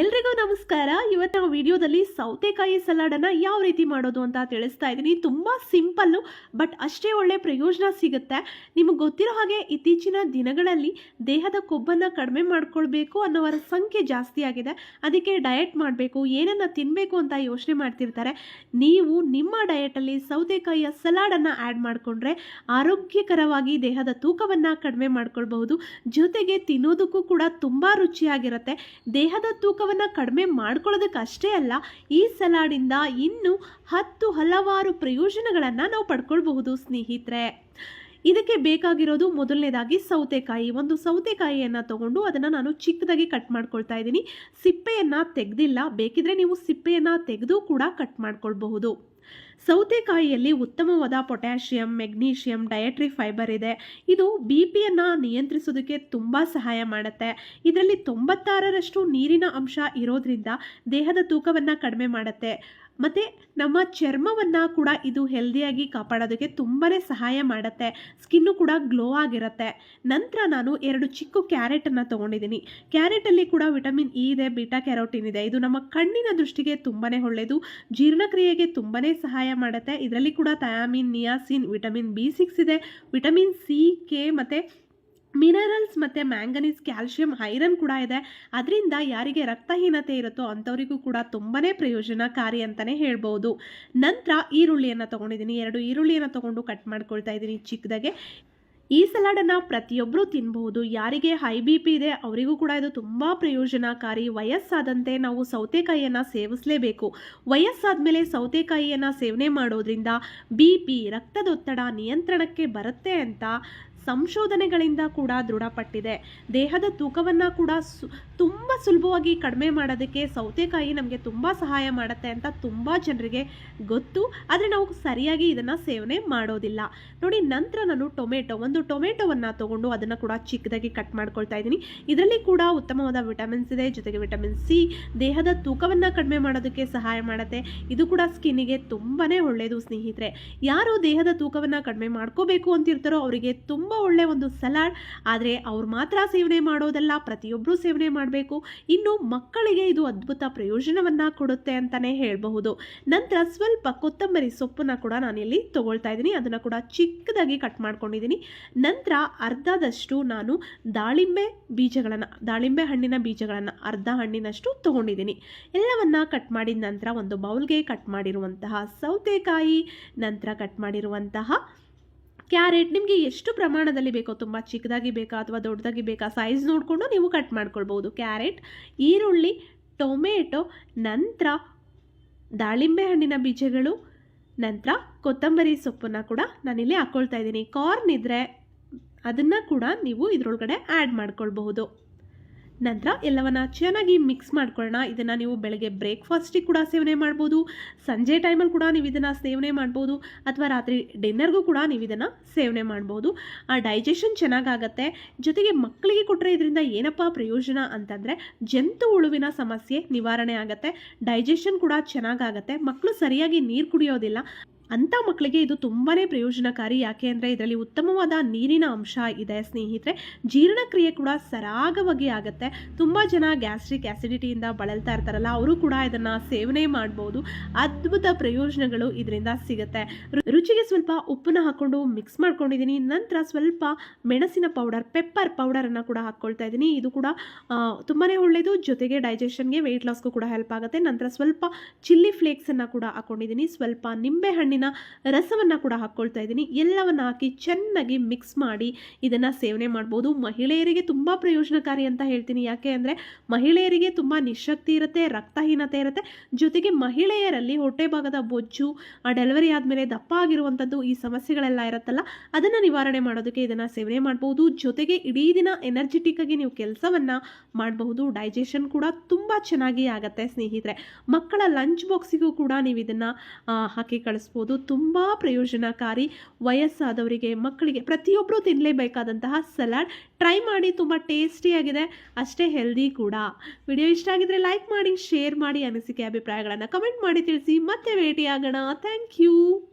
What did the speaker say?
ಎಲ್ರಿಗೂ ನಮಸ್ಕಾರ. ಇವತ್ತು ನಾವು ವಿಡಿಯೋದಲ್ಲಿ ಸೌತೆಕಾಯಿ ಸಲಾಡನ್ನು ಯಾವ ರೀತಿ ಮಾಡೋದು ಅಂತ ತಿಳಿಸ್ತಾ ಇದ್ದೀನಿ. ತುಂಬ ಸಿಂಪಲ್ಲು ಬಟ್ ಅಷ್ಟೇ ಒಳ್ಳೆ ಪ್ರಯೋಜನ ಸಿಗುತ್ತೆ. ನಿಮಗೆ ಗೊತ್ತಿರೋ ಹಾಗೆ ಇತ್ತೀಚಿನ ದಿನಗಳಲ್ಲಿ ದೇಹದ ಕೊಬ್ಬನ್ನು ಕಡಿಮೆ ಮಾಡ್ಕೊಳ್ಬೇಕು ಅನ್ನೋವರ ಸಂಖ್ಯೆ ಜಾಸ್ತಿ ಆಗಿದೆ. ಅದಕ್ಕೆ ಡಯಟ್ ಮಾಡಬೇಕು, ಏನನ್ನು ತಿನ್ನಬೇಕು ಅಂತ ಯೋಚನೆ ಮಾಡ್ತಿರ್ತಾರೆ. ನೀವು ನಿಮ್ಮ ಡಯಟಲ್ಲಿ ಸೌತೆಕಾಯಿಯ ಸಲಾಡನ್ನು ಆ್ಯಡ್ ಮಾಡಿಕೊಂಡ್ರೆ ಆರೋಗ್ಯಕರವಾಗಿ ದೇಹದ ತೂಕವನ್ನು ಕಡಿಮೆ ಮಾಡ್ಕೊಳ್ಬಹುದು. ಜೊತೆಗೆ ತಿನ್ನೋದಕ್ಕೂ ಕೂಡ ತುಂಬ ರುಚಿಯಾಗಿರುತ್ತೆ. ದೇಹದ ತೂಕವನ್ನು ಕಡಿಮೆ ಮಾಡ್ಕೊಳ್ಳೋದಕ್ಕಷ್ಟೇ ಅಲ್ಲ ಈ ಸಲಾಡಿಂದ ಇನ್ನೂ ಹತ್ತು ಹಲವಾರು ಪ್ರಯೋಜನಗಳನ್ನು ನಾವು ಪಡ್ಕೊಳ್ಬಹುದು ಸ್ನೇಹಿತರೆ. ಇದಕ್ಕೆ ಬೇಕಾಗಿರೋದು ಮೊದಲನೇದಾಗಿ ಸೌತೆಕಾಯಿ. ಒಂದು ಸೌತೆಕಾಯಿಯನ್ನು ತಗೊಂಡು ಅದನ್ನು ನಾನು ಚಿಕ್ಕದಾಗಿ ಕಟ್ ಮಾಡ್ಕೊಳ್ತಾ ಇದ್ದೀನಿ. ಸಿಪ್ಪೆಯನ್ನು ತೆಗೆದಿಲ್ಲ. ಬೇಕಿದ್ರೆ ನೀವು ಸಿಪ್ಪೆಯನ್ನು ತೆಗೆದು ಕೂಡ ಕಟ್ ಮಾಡ್ಕೊಳ್ಬಹುದು. ಸೌತೆಕಾಯಿಯಲ್ಲಿ ಉತ್ತಮವಾದ ಪೊಟ್ಯಾಷಿಯಂ, ಮೆಗ್ನೀಷಿಯಂ, ಡಯಟ್ರಿ ಫೈಬರ್ ಇದೆ. ಇದು ಬಿ ಪಿಯನ್ನು ನಿಯಂತ್ರಿಸೋದಕ್ಕೆ ತುಂಬ ಸಹಾಯ ಮಾಡುತ್ತೆ. ಇದರಲ್ಲಿ ತೊಂಬತ್ತಾರರಷ್ಟು ನೀರಿನ ಅಂಶ ಇರೋದ್ರಿಂದ ದೇಹದ ತೂಕವನ್ನು ಕಡಿಮೆ ಮಾಡುತ್ತೆ. ಮತ್ತು ನಮ್ಮ ಚರ್ಮವನ್ನು ಕೂಡ ಇದು ಹೆಲ್ದಿಯಾಗಿ ಕಾಪಾಡೋದಕ್ಕೆ ತುಂಬಾ ಸಹಾಯ ಮಾಡುತ್ತೆ. ಸ್ಕಿನ್ನು ಕೂಡ ಗ್ಲೋ ಆಗಿರುತ್ತೆ. ನಂತರ ನಾನು ಎರಡು ಚಿಕ್ಕ ಕ್ಯಾರೆಟನ್ನು ತೊಗೊಂಡಿದ್ದೀನಿ. ಕ್ಯಾರೆಟಲ್ಲಿ ಕೂಡ ವಿಟಮಿನ್ ಇ ಇದೆ ಬಿಟಾ ಕ್ಯಾರೋಟಿನ್ ಇದೆ. ಇದು ನಮ್ಮ ಕಣ್ಣಿನ ದೃಷ್ಟಿಗೆ ತುಂಬಾ ಒಳ್ಳೆಯದು ಜೀರ್ಣಕ್ರಿಯೆಗೆ ತುಂಬಾ ಸಹಾಯ ಮಾಡುತ್ತೆ. ಇದರಲ್ಲಿ ಕೂಡ thiamine niacin vitamin B six ಇದೆ. ವಿಟಮಿನ್ ಸಿ ಕೆ ಮತ್ತು ಮಿನರಲ್ಸ್ ಮತ್ತು ಮ್ಯಾಂಗನೀಸ್ ಕ್ಯಾಲ್ಶಿಯಂ, ಐರನ್ ಕೂಡ ಇದೆ. ಅದರಿಂದ ಯಾರಿಗೆ ರಕ್ತಹೀನತೆ ಇರುತ್ತೋ ಅಂಥವರಿಗೂ ಕೂಡ ತುಂಬಾ ಪ್ರಯೋಜನಕಾರಿ ಅಂತಲೇ ಹೇಳ್ಬೋದು. ನಂತರ ಈರುಳ್ಳಿಯನ್ನು ತೊಗೊಂಡಿದ್ದೀನಿ. ಎರಡು ಈರುಳ್ಳಿಯನ್ನು ತೊಗೊಂಡು ಕಟ್ ಮಾಡ್ಕೊಳ್ತಾ ಇದ್ದೀನಿ ಚಿಕ್ಕದಾಗೆ. ಈ ಸಲಾಡನ್ನು ಪ್ರತಿಯೊಬ್ಬರೂ ತಿನ್ಬಹುದು ಯಾರಿಗೆ ಹೈ ಬಿ ಪಿ ಇದೆ, ಅವರಿಗೂ ಕೂಡ ಇದು ತುಂಬ ಪ್ರಯೋಜನಕಾರಿ. ವಯಸ್ಸಾದಂತೆ ನಾವು ಸೌತೆಕಾಯಿಯನ್ನು ಸೇವಿಸಲೇಬೇಕು. ವಯಸ್ಸಾದ ಮೇಲೆ ಸೌತೆಕಾಯಿಯನ್ನು ಸೇವನೆ ಮಾಡೋದ್ರಿಂದ ಬಿ ಪಿ ರಕ್ತದೊತ್ತಡ ನಿಯಂತ್ರಣಕ್ಕೆ ಬರುತ್ತೆ ಅಂತ ಸಂಶೋಧನೆಗಳಿಂದ ಕೂಡ ದೃಢಪಟ್ಟಿದೆ. ದೇಹದ ತೂಕವನ್ನು ಕೂಡ ಸು, ತುಂಬ ಸುಲಭವಾಗಿ ಕಡಿಮೆ ಮಾಡೋದಕ್ಕೆ ಸೌತೆಕಾಯಿ ನಮಗೆ ತುಂಬ ಸಹಾಯ ಮಾಡುತ್ತೆ ಅಂತ ತುಂಬ ಜನರಿಗೆ ಗೊತ್ತು. ಆದರೆ ನಾವು ಸರಿಯಾಗಿ ಇದನ್ನು ಸೇವನೆ ಮಾಡೋದಿಲ್ಲ. ನೋಡಿ, ನಂತರ ನಾನು ಟೊಮೆಟೊ, ಒಂದು ಟೊಮೆಟೊವನ್ನು ತೊಗೊಂಡು ಅದನ್ನು ಕೂಡ ಚಿಕ್ಕದಾಗಿ ಕಟ್ ಮಾಡ್ಕೊಳ್ತಾ ಇದ್ದೀನಿ. ಇದರಲ್ಲಿ ಕೂಡ ಉತ್ತಮವಾದ ವಿಟಮಿನ್ಸ್ ಇದೆ, ಜೊತೆಗೆ ವಿಟಮಿನ್ ಸಿ. ದೇಹದ ತೂಕವನ್ನು ಕಡಿಮೆ ಮಾಡೋದಕ್ಕೆ ಸಹಾಯ ಮಾಡುತ್ತೆ. ಇದು ಕೂಡ ಸ್ಕಿನ್ನಿಗೆ ತುಂಬಾ ಒಳ್ಳೆಯದು ಸ್ನೇಹಿತರೆ. ಯಾರು ದೇಹದ ತೂಕವನ್ನು ಕಡಿಮೆ ಮಾಡ್ಕೋಬೇಕು ಅಂತಿರ್ತಾರೋ ಅವರಿಗೆ ತುಂಬ ಒಳ್ಳೆಯ ಒಂದು ಸಲಾಡ್. ಆದರೆ ಅವ್ರು ಮಾತ್ರ ಸೇವನೆ ಮಾಡೋದಲ್ಲ ಪ್ರತಿಯೊಬ್ಬರೂ ಸೇವನೆ ಮಾಡಬೇಕು. ಇನ್ನು ಮಕ್ಕಳಿಗೆ ಇದು ಅದ್ಭುತ ಪ್ರಯೋಜನವನ್ನು ಕೊಡುತ್ತೆ ಅಂತಲೇ ಹೇಳಬಹುದು. ನಂತರ ಸ್ವಲ್ಪ ಕೊತ್ತಂಬರಿ ಸೊಪ್ಪನ್ನು ಕೂಡ ನಾನಿಲ್ಲಿ ತೊಗೊಳ್ತಾ ಇದ್ದೀನಿ. ಅದನ್ನು ಕೂಡ ಚಿಕ್ಕದಾಗಿ ಕಟ್ ಮಾಡ್ಕೊಂಡಿದ್ದೀನಿ. ನಂತರ ಅರ್ಧದಷ್ಟು ನಾನು ದಾಳಿಂಬೆ ಬೀಜಗಳನ್ನು, ದಾಳಿಂಬೆ ಹಣ್ಣಿನ ಬೀಜಗಳನ್ನು ಅರ್ಧ ಹಣ್ಣಿನಷ್ಟು ತೊಗೊಂಡಿದ್ದೀನಿ. ಎಲ್ಲವನ್ನು ಕಟ್ ಮಾಡಿದ ನಂತರ ಒಂದು ಬೌಲ್ಗೆ ಕಟ್ ಮಾಡಿರುವಂತಹ ಸೌತೆಕಾಯಿ, ನಂತರ ಕಟ್ ಮಾಡಿರುವಂತಹ ಕ್ಯಾರೆಟ್ ನಿಮಗೆ ಎಷ್ಟು ಪ್ರಮಾಣದಲ್ಲಿ ಬೇಕೋ ತುಂಬ ಚಿಕ್ಕದಾಗಿ ಬೇಕಾ ಅಥವಾ ದೊಡ್ಡದಾಗಿ ಬೇಕಾ ಸೈಜ್ ನೋಡಿಕೊಂಡು ನೀವು ಕಟ್ ಮಾಡ್ಕೊಳ್ಬೋದು ಕ್ಯಾರೆಟ್, ಈರುಳ್ಳಿ, ಟೊಮೆಟೊ, ನಂತರ ದಾಳಿಂಬೆ ಹಣ್ಣಿನ ಬೀಜಗಳು, ನಂತರ ಕೊತ್ತಂಬರಿ ಸೊಪ್ಪನ್ನು ಕೂಡ ನಾನಿಲ್ಲಿ ಹಾಕ್ಕೊಳ್ತಾ ಇದ್ದೀನಿ. ಕಾರ್ನ್ ಇದ್ದರೆ ಅದನ್ನು ಕೂಡ ನೀವು ಇದರೊಳಗಡೆ ಆ್ಯಡ್ ಮಾಡ್ಕೊಳ್ಬಹುದು. ನಂತರ ಎಲ್ಲವನ್ನು ಚೆನ್ನಾಗಿ ಮಿಕ್ಸ್ ಮಾಡ್ಕೊಳ್ಳೋಣ. ಇದನ್ನು ನೀವು ಬೆಳಗ್ಗೆ ಬ್ರೇಕ್ಫಾಸ್ಟಿಗೆ ಕೂಡ ಸೇವನೆ ಮಾಡ್ಬೋದು. ಸಂಜೆ ಟೈಮಲ್ಲಿ ಕೂಡ ನೀವು ಇದನ್ನು ಸೇವನೆ ಮಾಡ್ಬೋದು. ಅಥವಾ ರಾತ್ರಿ ಡಿನ್ನರ್ಗೂ ಕೂಡ ನೀವು ಇದನ್ನು ಸೇವನೆ ಮಾಡ್ಬೋದು. ಆ ಡೈಜೆಷನ್ ಚೆನ್ನಾಗಾಗತ್ತೆ. ಜೊತೆಗೆ ಮಕ್ಕಳಿಗೆ ಕೊಟ್ಟರೆ ಇದರಿಂದ ಏನಪ್ಪ ಪ್ರಯೋಜನ ಅಂತಂದರೆ ಜಂತು ಹುಳುವಿನ ಸಮಸ್ಯೆ ನಿವಾರಣೆ ಆಗುತ್ತೆ. ಡೈಜೆಷನ್ ಕೂಡ ಚೆನ್ನಾಗಾಗತ್ತೆ. ಮಕ್ಕಳು ಸರಿಯಾಗಿ ನೀರು ಕುಡಿಯೋದಿಲ್ಲ. ಅಂಥ ಮಕ್ಕಳಿಗೆ ಇದು ತುಂಬಾ ಪ್ರಯೋಜನಕಾರಿ. ಯಾಕೆ ಅಂದರೆ ಇದರಲ್ಲಿ ಉತ್ತಮವಾದ ನೀರಿನ ಅಂಶ ಇದೆ ಸ್ನೇಹಿತರೆ. ಜೀರ್ಣಕ್ರಿಯೆ ಕೂಡ ಸರಾಗವಾಗಿ ಆಗುತ್ತೆ. ತುಂಬ ಜನ ಗ್ಯಾಸ್ಟ್ರಿಕ್ ಆ್ಯಸಿಡಿಟಿಯಿಂದ ಬಳಲ್ತಾ ಇರ್ತಾರಲ್ಲ, ಅವರು ಕೂಡ ಇದನ್ನು ಸೇವನೆ ಮಾಡ್ಬೋದು. ಅದ್ಭುತ ಪ್ರಯೋಜನಗಳು ಇದರಿಂದ ಸಿಗುತ್ತೆ. ರುಚಿಗೆ ಸ್ವಲ್ಪ ಉಪ್ಪನ್ನ ಹಾಕ್ಕೊಂಡು ಮಿಕ್ಸ್ ಮಾಡ್ಕೊಂಡಿದ್ದೀನಿ. ನಂತರ ಸ್ವಲ್ಪ ಮೆಣಸಿನ ಪೌಡರ್, ಪೆಪ್ಪರ್ ಪೌಡರನ್ನು ಕೂಡ ಹಾಕ್ಕೊಳ್ತಾ ಇದ್ದೀನಿ. ಇದು ಕೂಡ ತುಂಬಾ ಒಳ್ಳೆಯದು ಜೊತೆಗೆ ಡೈಜೆಷನ್ಗೆ ವೆಯ್ಟ್ ಲಾಸ್ಗೂ ಕೂಡ ಹೆಲ್ಪ್ ಆಗುತ್ತೆ. ನಂತರ ಸ್ವಲ್ಪ ಚಿಲ್ಲಿ ಫ್ಲೇಕ್ಸನ್ನು ಕೂಡ ಹಾಕ್ಕೊಂಡಿದ್ದೀನಿ ಸ್ವಲ್ಪ ನಿಂಬೆ ಹಣ್ಣಿನ ರಸವನ್ನು ಕೂಡ ಹಾಕ್ಕೊಳ್ತಾ ಇದ್ದೀನಿ. ಎಲ್ಲವನ್ನು ಹಾಕಿ ಚೆನ್ನಾಗಿ ಮಿಕ್ಸ್ ಮಾಡಿ ಇದನ್ನು ಸೇವನೆ ಮಾಡ್ಬೋದು. ಮಹಿಳೆಯರಿಗೆ ತುಂಬ ಪ್ರಯೋಜನಕಾರಿ ಅಂತ ಹೇಳ್ತೀನಿ. ಯಾಕೆ ಅಂದರೆ ಮಹಿಳೆಯರಿಗೆ ತುಂಬ ನಿಶಕ್ತಿ ಇರುತ್ತೆ, ರಕ್ತಹೀನತೆ ಇರುತ್ತೆ. ಜೊತೆಗೆ ಮಹಿಳೆಯರಲ್ಲಿ ಹೊಟ್ಟೆ ಭಾಗದ ಬೊಜ್ಜು ಡೆಲಿವರಿ ಆದಮೇಲೆ ದಪ್ಪ ಆಗಿರುವಂಥದ್ದು ಈ ಸಮಸ್ಯೆಗಳೆಲ್ಲ ಇರುತ್ತಲ್ಲ, ಅದನ್ನು ನಿವಾರಣೆ ಮಾಡೋದಕ್ಕೆ ಇದನ್ನು ಸೇವನೆ ಮಾಡ್ಬೋದು. ಜೊತೆಗೆ ಇಡೀ ದಿನ ಎನರ್ಜೆಟಿಕ್ ಆಗಿ ನೀವು ಕೆಲಸವನ್ನು ಮಾಡಬಹುದು. ಡೈಜೆಷನ್ ಕೂಡ ತುಂಬ ಚೆನ್ನಾಗಿ ಆಗುತ್ತೆ ಸ್ನೇಹಿತರೆ. ಮಕ್ಕಳ ಲಂಚ್ ಬಾಕ್ಸಿಗೂ ಕೂಡ ನೀವು ಇದನ್ನು ಹಾಕಿ ಕಳಿಸ್ಬೋದು. ತುಂಬ ಪ್ರಯೋಜನಕಾರಿ. ವಯಸ್ಸಾದವರಿಗೆ, ಮಕ್ಕಳಿಗೆ ಪ್ರತಿಯೊಬ್ಬರು ತಿನ್ನಲೇಬೇಕಾದಂತಹ ಸಲಾಡ್. ಟ್ರೈ ಮಾಡಿ, ತುಂಬ ಟೇಸ್ಟಿಯಾಗಿದೆ ಅಷ್ಟೇ ಹೆಲ್ದಿ ಕೂಡ. ವಿಡಿಯೋ ಇಷ್ಟ ಆಗಿದ್ರೆ ಲೈಕ್ ಮಾಡಿ, ಶೇರ್ ಮಾಡಿ ಅನಿಸಿಕೆ ಅಭಿಪ್ರಾಯಗಳನ್ನು ಕಮೆಂಟ್ ಮಾಡಿ ತಿಳಿಸಿ. ಮತ್ತೆ ಭೇಟಿಯಾಗೋಣ. Thank you.